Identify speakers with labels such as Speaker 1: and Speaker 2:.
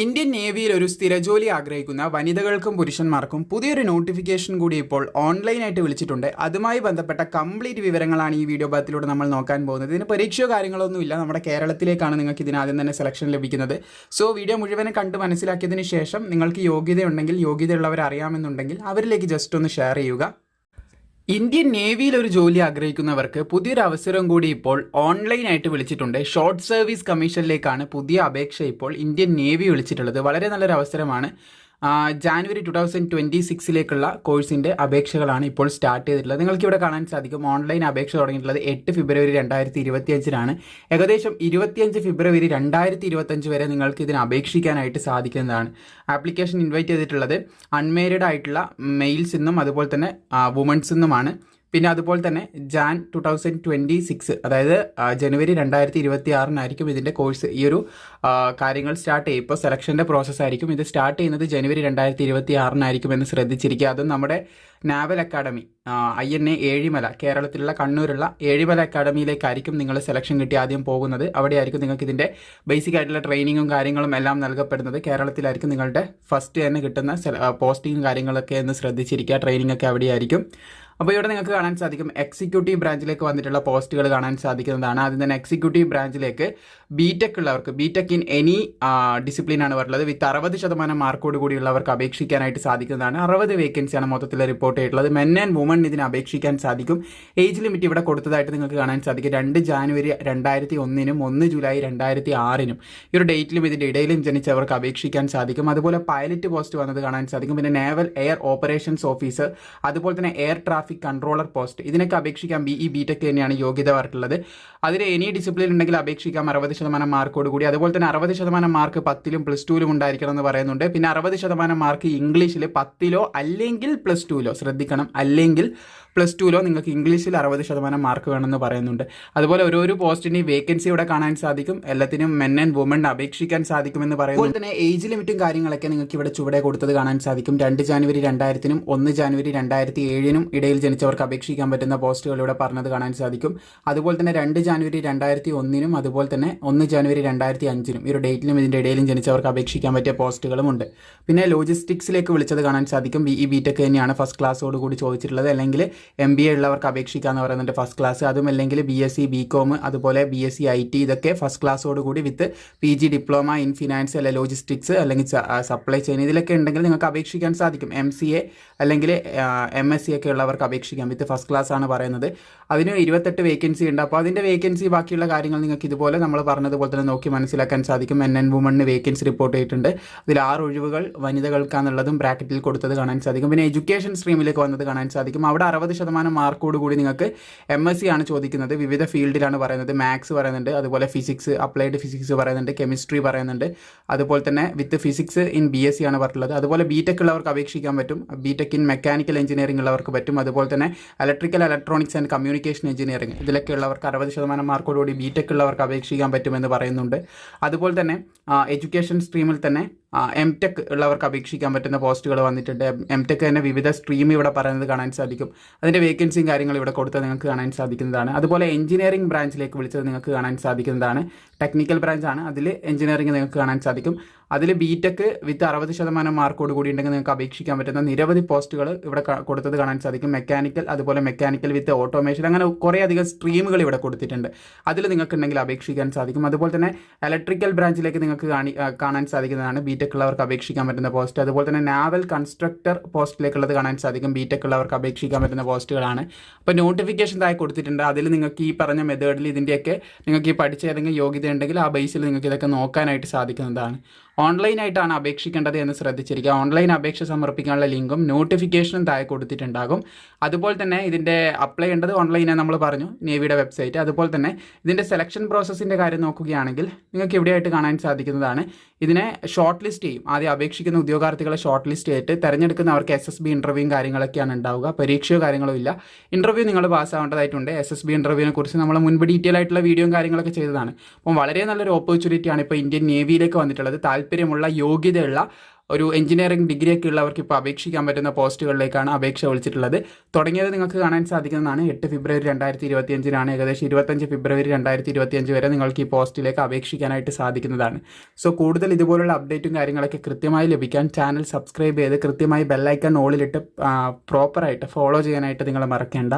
Speaker 1: Indian നേവിയിൽ ഒരു സ്ഥിരജോലി ആഗ്രഹിക്കുന്ന വനിതകൾക്കും പുരുഷന്മാർക്കും പുതിയൊരു നോട്ടിഫിക്കേഷൻ കൂടി ഇപ്പോൾ ഓൺലൈനായിട്ട് വിളിച്ചിട്ടുണ്ട്. അതുമായി ബന്ധപ്പെട്ട കംപ്ലീറ്റ് വിവരങ്ങളാണ് ഈ വീഡിയോ ഭാഗത്തിലൂടെ നമ്മൾ നോക്കാൻ പോകുന്നത്. ഇതിന് പരീക്ഷയോ കാര്യങ്ങളൊന്നുമില്ല നമ്മുടെ കേരളത്തിലേക്കാണ് നിങ്ങൾക്ക് ഇതിനാദ്യം തന്നെ സെലക്ഷൻ ലഭിക്കുന്നത്. സോ വീഡിയോ മുഴുവനെ കണ്ട് മനസ്സിലാക്കിയതിന് ശേഷം നിങ്ങൾക്ക് യോഗ്യതയുണ്ടെങ്കിൽ യോഗ്യതയുള്ളവർ അറിയാമെന്നുണ്ടെങ്കിൽ അവരിലേക്ക് ജസ്റ്റ് ഒന്ന് ഷെയർ ചെയ്യുക. ഇന്ത്യൻ നേവിയിൽ ഒരു ജോലി ആഗ്രഹിക്കുന്നവർക്ക് പുതിയൊരു അവസരം കൂടി ഇപ്പോൾ ഓൺലൈനായിട്ട് വിളിച്ചിട്ടുണ്ട്. ഷോർട്ട് സർവീസ് കമ്മീഷനിലേക്കാണ് പുതിയ അപേക്ഷ ഇപ്പോൾ ഇന്ത്യൻ നേവി വിളിച്ചിട്ടുള്ളത്. വളരെ നല്ലൊരു അവസരമാണ്. ജാനുവരി ടു തൗസൻഡ് ട്വന്റി സിക്സിലേക്കുള്ള കോഴ്സിന്റെ അപേക്ഷകളാണ് ഇപ്പോൾ സ്റ്റാർട്ട് ചെയ്തിട്ടുള്ളത്. നിങ്ങൾക്ക് ഇവിടെ കാണാൻ സാധിക്കും. ഓൺലൈൻ അപേക്ഷ തുടങ്ങിയിട്ടുള്ളത് എട്ട് ഫെബ്രുവരി രണ്ടായിരത്തി ഇരുപത്തിയഞ്ചിനാണ് ഏകദേശം ഇരുപത്തിയഞ്ച് ഫെബ്രുവരി രണ്ടായിരത്തി ഇരുപത്തഞ്ച് വരെ നിങ്ങൾക്ക് ഇതിന് അപേക്ഷിക്കാനായിട്ട് സാധിക്കുന്നതാണ്. ആപ്ലിക്കേഷൻ ഇൻവൈറ്റ് ചെയ്തിട്ടുള്ളത് അൺമേരിഡ് ആയിട്ടുള്ള മെയിൽസ് നിന്നും അതുപോലെ തന്നെ വുമൺസ് എന്നുമാണ്. പിന്നെ അതുപോലെ തന്നെ Jan two thousand twenty six അതായത് ജനുവരി രണ്ടായിരത്തി ഇരുപത്തി ആറിനായിരിക്കും ഇതിന്റെ കോഴ്സ് ഈ ഒരു കാര്യങ്ങൾ സ്റ്റാർട്ട് ചെയ്യും ഇപ്പോൾ സെലക്ഷന്റെ പ്രോസസ്സ് ആയിരിക്കും. ഇത് സ്റ്റാർട്ട് ചെയ്യുന്നത് ജനുവരി രണ്ടായിരത്തി ഇരുപത്തി ആറിനായിരിക്കും എന്ന് ശ്രദ്ധിച്ചിരിക്കുക. അതും നമ്മുടെ naval academy I N A Ezhimala കേരളത്തിലുള്ള കണ്ണൂരുള്ള ഏഴിമല അക്കാഡമിയിലേക്കായിരിക്കും നിങ്ങൾ സെലക്ഷൻ കിട്ടി ആദ്യം പോകുന്നത്. അവിടെയായിരിക്കും നിങ്ങൾക്ക് ഇതിന്റെ ബേസിക് ആയിട്ടുള്ള ട്രെയിനിങ്ങും കാര്യങ്ങളും എല്ലാം നൽകപ്പെടുന്നത്. കേരളത്തിലായിരിക്കും നിങ്ങളുടെ ഫസ്റ്റ് തന്നെ കിട്ടുന്ന പോസ്റ്റിങ്ങും കാര്യങ്ങളൊക്കെ എന്ന് ശ്രദ്ധിച്ചിരിക്കുക. ട്രെയിനിങ് ഒക്കെ അവിടെയായിരിക്കും. അപ്പോൾ ഇവിടെ നിങ്ങൾക്ക് കാണാൻ സാധിക്കും എക്സിക്യൂട്ടീവ് ബ്രാഞ്ചിലേക്ക് വന്നിട്ടുള്ള പോസ്റ്റുകൾ കാണാൻ സാധിക്കുന്നതാണ്. ആദ്യം തന്നെ എക്സിക്യൂട്ടീവ് ബ്രാഞ്ചിലേക്ക് ബിടെക് ഉള്ളവർക്ക് B Tech in any discipline ആണ് പറഞ്ഞത് വിത്ത് അറുപത് ശതമാനം മാർക്കോട് കൂടിയുള്ളവർക്ക് അപേക്ഷിക്കാനായിട്ട് സാധിക്കുന്നതാണ്. അറുപത് വേക്കൻസിയാണ് മൊത്തത്തിൽ റിപ്പോർട്ട് ചെയ്തിട്ടുള്ളത്. മെൻ ആൻഡ് വുമൺ ഇതിന് അപേക്ഷിക്കാൻ സാധിക്കും. ഏജ് ലിമിറ്റ് ഇവിടെ കൊടുത്തതായിട്ട് നിങ്ങൾക്ക് കാണാൻ സാധിക്കും. രണ്ട് ജാനുവരി രണ്ടായിരത്തി ഒന്നിനും ഒന്ന് ജൂലൈ രണ്ടായിരത്തി ആറിനും ഈ ഒരു ഡേറ്റിലും ഇതിന്റെ ഇടയിലും ജനിച്ചവർക്ക് അപേക്ഷിക്കാൻ സാധിക്കും. അതുപോലെ പൈലറ്റ് പോസ്റ്റ് വന്നത് കാണാൻ സാധിക്കും. പിന്നെ നേവൽ എയർ ഓപ്പറേഷൻസ് ഓഫീസർ അതുപോലെ തന്നെ എയർ ട്രാഫിക് കൺട്രോളർ പോസ്റ്റ് ഇതിനൊക്കെ അപേക്ഷിക്കാൻ ബി ഇ ബി തന്നെയാണ് യോഗ്യത പറഞ്ഞിട്ടുള്ളത് അതിൽ എനി ഡിസിപ്ലിൻ ഉണ്ടെങ്കിൽ അപേക്ഷിക്കാം. അറുപത് ശതമാനം മാർക്കോട് കൂടി. അതുപോലെ തന്നെ അറുപത് ശതമാനം മാർക്ക് പത്തിലും പ്ലസ് ടുവിലും ഉണ്ടായിരിക്കണം എന്ന് പറയുന്നുണ്ട്. പിന്നെ അറുപത് ശതമാനം മാർക്ക് ഇംഗ്ലീഷിൽ പത്തിലോ അല്ലെങ്കിൽ പ്ലസ് ടുവിലോ ശ്രദ്ധിക്കണം. അല്ലെങ്കിൽ പ്ലസ് ടുവിലോ നിങ്ങൾക്ക് ഇംഗ്ലീഷിൽ അറുപത് ശതമാനം മാർക്ക് വേണമെന്ന് പറയുന്നുണ്ട്. അതുപോലെ ഓരോരോ പോസ്റ്റിന്റെയും വേക്കൻസി ഇവിടെ കാണാൻ സാധിക്കും. എല്ലാത്തിനും മെൻ ആൻഡ് വുമൺ അപേക്ഷിക്കാൻ സാധിക്കുമെന്ന് പറയുന്നു. അതുപോലെ തന്നെ ഏജ് ലിമിറ്റും കാര്യങ്ങളൊക്കെ നിങ്ങൾക്ക് ഇവിടെ ചുവടെ കൊടുത്തത് കാണാൻ സാധിക്കും. രണ്ട് ജാനുവരി രണ്ടായിരത്തിനും ഒന്ന് ജാനുവരി രണ്ടായിരത്തി ഏഴിനും ഇടയിൽ ജനിച്ചവർക്ക് അപേക്ഷിക്കാൻ പറ്റുന്ന പോസ്റ്റുകൾ ഇവിടെ പറഞ്ഞത് കാണാൻ സാധിക്കും. അതുപോലെ തന്നെ രണ്ട് ജാനുവരി രണ്ടായിരത്തി ഒന്നിനും അതുപോലെ തന്നെ ഒന്ന് ജാനുവരി രണ്ടായിരത്തി അഞ്ചിനും ഈ ഒരു ഡേറ്റിലും ഇതിന്റെ ഇടയിലും ജനിച്ചവർക്ക് അപേക്ഷിക്കാൻ പറ്റിയ പോസ്റ്റുകളും ഉണ്ട്. പിന്നെ ലോജിസ്റ്റിക്സിലേക്ക് വിളിച്ചത് കാണാൻ സാധിക്കും. ബി ഇ ബി ടെക് തന്നെയാണ് ഫസ്റ്റ് ക്ലാസ്സോട് കൂടി ചോദിച്ചിട്ടുള്ളത്. അല്ലെങ്കിൽ എം ബി എ ഉള്ളവർക്ക് അപേക്ഷിക്കാന്ന് പറയുന്നുണ്ട് ഫസ്റ്റ് ക്ലാസ് അതും അല്ലെങ്കിൽ B S C B com അതുപോലെ B S C I T ഇതൊക്കെ ഫസ്റ്റ് ക്ലാസ്സോട് കൂടി with P G diploma in finance അല്ലെ ലോജിസ്റ്റിക്സ് അല്ലെങ്കിൽ സപ്ലൈ ചെയിൻ ഇതിലൊക്കെ ഉണ്ടെങ്കിൽ നിങ്ങൾക്ക് അപേക്ഷിക്കാൻ സാധിക്കും. എം സി എ അല്ലെങ്കിൽ എം എസ് സി ഒക്കെ ഉള്ളവർക്ക് അപേക്ഷിക്കാം. വിത്ത് ഫസ്റ്റ് ക്ലാസ് ആണ് പറയുന്നത്. അതിന് ഇരുപത്തെട്ട് വേക്കൻസി ഉണ്ട്. അപ്പോൾ അതിന്റെ വേക്കൻസി ബാക്കിയുള്ള കാര്യങ്ങൾ നിങ്ങൾക്ക് ഇതുപോലെ നമ്മൾ പറഞ്ഞതുപോലെ തന്നെ നോക്കി മനസ്സിലാക്കാൻ സാധിക്കും. എൻ എൻ വുമണിന് വേക്കൻസി റിപ്പോർട്ട് ചെയ്തിട്ടുണ്ട്. അതിൽ ആറ് ഒഴിവുകൾ വനിതകൾക്കാന്നുള്ളതും ബ്രാക്കറ്റിൽ കൊടുത്തത് കാണാൻ സാധിക്കും. പിന്നെ എഡ്യൂക്കേഷൻ സ്ട്രീമിലേക്ക് വന്നത് കാണാൻ സാധിക്കും. അവിടെ അറുപത് ശതമാനം മാർക്കോട് കൂടി നിങ്ങൾക്ക് എം എസ് സി ആണ് ചോദിക്കുന്നത്. വിവിധ ഫീൽഡിലാണ് പറയുന്നത്. മാത്സ് പറയുന്നുണ്ട്. അതുപോലെ ഫിസിക്സ് അപ്ലൈഡ് ഫിസിക്സ് പറയുന്നുണ്ട്. കെമിസ്ട്രി പറയുന്നുണ്ട്. അതുപോലെ തന്നെ with physics in B S C ആണ് പറഞ്ഞിട്ടുള്ളത്. അതുപോലെ ബി ടെക് ഉള്ളവർക്ക് അപേക്ഷിക്കാൻ പറ്റും. B tech in mechanical engineering ഉള്ളവർക്ക് പറ്റും. അതുപോലെ തന്നെ electrical electronics and communication engineering ഇതിലൊക്കെ ഉള്ളവർക്ക് അറുപത് ശതമാനം മാർക്കോടുകൂടി ബി ടെക് ഉള്ളവർക്ക് അപേക്ഷിക്കാൻ പറ്റുമെന്ന് പറയുന്നുണ്ട്. അതുപോലെ തന്നെ എഡ്യൂക്കേഷൻ സ്ട്രീമിൽ തന്നെ എം ടെക് ഉള്ളവർക്ക് അപേക്ഷിക്കാൻ പറ്റുന്ന പോസ്റ്റുകൾ വന്നിട്ടുണ്ട്. എം ടെക് തന്നെ വിവിധ സ്ട്രീം ഇവിടെ പറയുന്നത് കാണാൻ സാധിക്കും. അതിന്റെ വേക്കൻസിയും കാര്യങ്ങളും ഇവിടെ കൊടുത്തത് നിങ്ങൾക്ക് കാണാൻ സാധിക്കുന്നതാണ്. അതുപോലെ എഞ്ചിനീയറിംഗ് ബ്രാഞ്ചിലേക്ക് വിളിച്ചത് നിങ്ങൾക്ക് കാണാൻ സാധിക്കുന്നതാണ്. ടെക്നിക്കൽ ബ്രാഞ്ചാണ് അതിൽ എഞ്ചിനീയറിംഗ് നിങ്ങൾക്ക് കാണാൻ സാധിക്കും. അതിൽ ബി ടെക് വിത്ത് അറുപത് ശതമാനം മാർക്കോട് കൂടി ഉണ്ടെങ്കിൽ നിങ്ങൾക്ക് അപേക്ഷിക്കാൻ പറ്റുന്ന നിരവധി പോസ്റ്റുകൾ ഇവിടെ കൊടുത്തത് കാണാൻ സാധിക്കും. മെക്കാനിക്കൽ അതുപോലെ മെക്കാനിക്കൽ വിത്ത് ഓട്ടോമേഷൻ അങ്ങനെ കുറേ അധികം സ്ട്രീമുകൾ ഇവിടെ കൊടുത്തിട്ടുണ്ട്. അതിൽ നിങ്ങൾക്ക് ഉണ്ടെങ്കിൽ അപേക്ഷിക്കാൻ സാധിക്കും. അതുപോലെ തന്നെ ഇലക്ട്രിക്കൽ ബ്രാഞ്ചിലേക്ക് നിങ്ങൾക്ക് കാണി കാണാൻ സാധിക്കുന്നതാണ് ബി ടെക് ഉള്ളവർക്ക് അപേക്ഷിക്കാൻ പറ്റുന്ന പോസ്റ്റ് അതുപോലെ തന്നെ നാവൽ കൺസ്ട്രക്ടർ പോസ്റ്റിലേക്കുള്ളത് കാണാൻ സാധിക്കും. ബി ടെക് ഉള്ളവർക്ക് അപേക്ഷിക്കാൻ പറ്റുന്ന പോസ്റ്റുകളാണ് അപ്പോൾ നോട്ടിഫിക്കേഷൻ താഴെ കൊടുത്തിട്ടുണ്ട്. അതിൽ നിങ്ങൾക്ക് ഈ പറഞ്ഞ മെത്തേഡിൽ ഇതിന്റെയൊക്കെ നിങ്ങൾക്ക് ഈ പഠിച്ച ഏതെങ്കിലും യോഗ്യത ഉണ്ടെങ്കിൽ ആ ബേസിൽ നിങ്ങൾക്ക് ഇതൊക്കെ നോക്കാനായിട്ട് സാധിക്കുന്നതാണ്. ഓൺലൈനായിട്ടാണ് അപേക്ഷിക്കേണ്ടത് എന്ന് ശ്രദ്ധിച്ചിരിക്കുക. ഓൺലൈൻ അപേക്ഷ സമർപ്പിക്കാനുള്ള ലിങ്കും നോട്ടിഫിക്കേഷനും താഴെ കൊടുത്തിട്ടുണ്ടാകും. അതുപോലെ തന്നെ ഇതിന്റെ അപ്ലൈ ചെയ്യേണ്ടത് ഓൺലൈനായി നമ്മൾ പറഞ്ഞു. നേവിയുടെ വെബ്സൈറ്റ് അതുപോലെ തന്നെ ഇതിന്റെ സെലക്ഷൻ പ്രോസസ്സിന്റെ കാര്യം നോക്കുകയാണെങ്കിൽ നിങ്ങൾക്ക് എവിടെയായിട്ട് കാണാൻ സാധിക്കുന്നതാണ്. ഇതിനെ ഷോർട്ട് ലിസ്റ്റ് ചെയ്യും. ആദ്യം അപേക്ഷിക്കുന്ന ഉദ്യോഗാർത്ഥികളെ ഷോർട്ട് ലിസ്റ്റ് ചെയ്തിട്ട് തിരഞ്ഞെടുക്കുന്നവർക്ക് എസ് എസ് ബി ഇന്റർവ്യൂവും കാര്യങ്ങളൊക്കെയാണ് ഉണ്ടാവുക. പരീക്ഷയോ കാര്യങ്ങളോ ഇല്ല. ഇന്റർവ്യൂ നിങ്ങൾ പാസ്സാവേണ്ടതായിട്ടുണ്ട് എസ് എസ് ബി ഇന്റർവ്യൂവിനെ കുറിച്ച് നമ്മൾ മുൻപ് ഡീറ്റെയിൽ ആയിട്ടുള്ള വീഡിയോയും കാര്യങ്ങളൊക്കെ ചെയ്തതാണ്. അപ്പം വളരെ നല്ലൊരു ഓപ്പർച്യൂണിറ്റിയാണ് ഇപ്പോൾ ഇന്ത്യൻ നേവിയിലേക്ക് വന്നിട്ടുള്ളത്. താല്പര്യമുള്ള യോഗ്യതയുള്ള ഒരു എഞ്ചിനീയറിംഗ് ഡിഗ്രി ഒക്കെ ഉള്ളവർക്ക് ഇപ്പോൾ അപേക്ഷിക്കാൻ പറ്റുന്ന പോസ്റ്റുകളിലേക്കാണ് അപേക്ഷ വിളിച്ചിട്ടുള്ളത്. തുടങ്ങിയത് നിങ്ങൾക്ക് കാണാൻ സാധിക്കുന്നതാണ്. എട്ട് ഫെബ്രുവരി രണ്ടായിരത്തി ഇരുപത്തിയഞ്ചിനാണ് ഏകദേശം ഇരുപത്തഞ്ച് ഫെബ്രുവരി രണ്ടായിരത്തി ഇരുപത്തിയഞ്ച് വരെ നിങ്ങൾക്ക് ഈ പോസ്റ്റിലേക്ക് അപേക്ഷിക്കാനായിട്ട് സാധിക്കുന്നതാണ്. സോ കൂടുതൽ ഇതുപോലുള്ള അപ്ഡേറ്റും കാര്യങ്ങളൊക്കെ കൃത്യമായി ലഭിക്കാൻ ചാനൽ സബ്സ്ക്രൈബ് ചെയ്ത് കൃത്യമായി ബെല്ലൈക്കൺ ഓളിലിട്ട് പ്രോപ്പറായിട്ട് ഫോളോ ചെയ്യാനായിട്ട് നിങ്ങൾ മറക്കേണ്ട.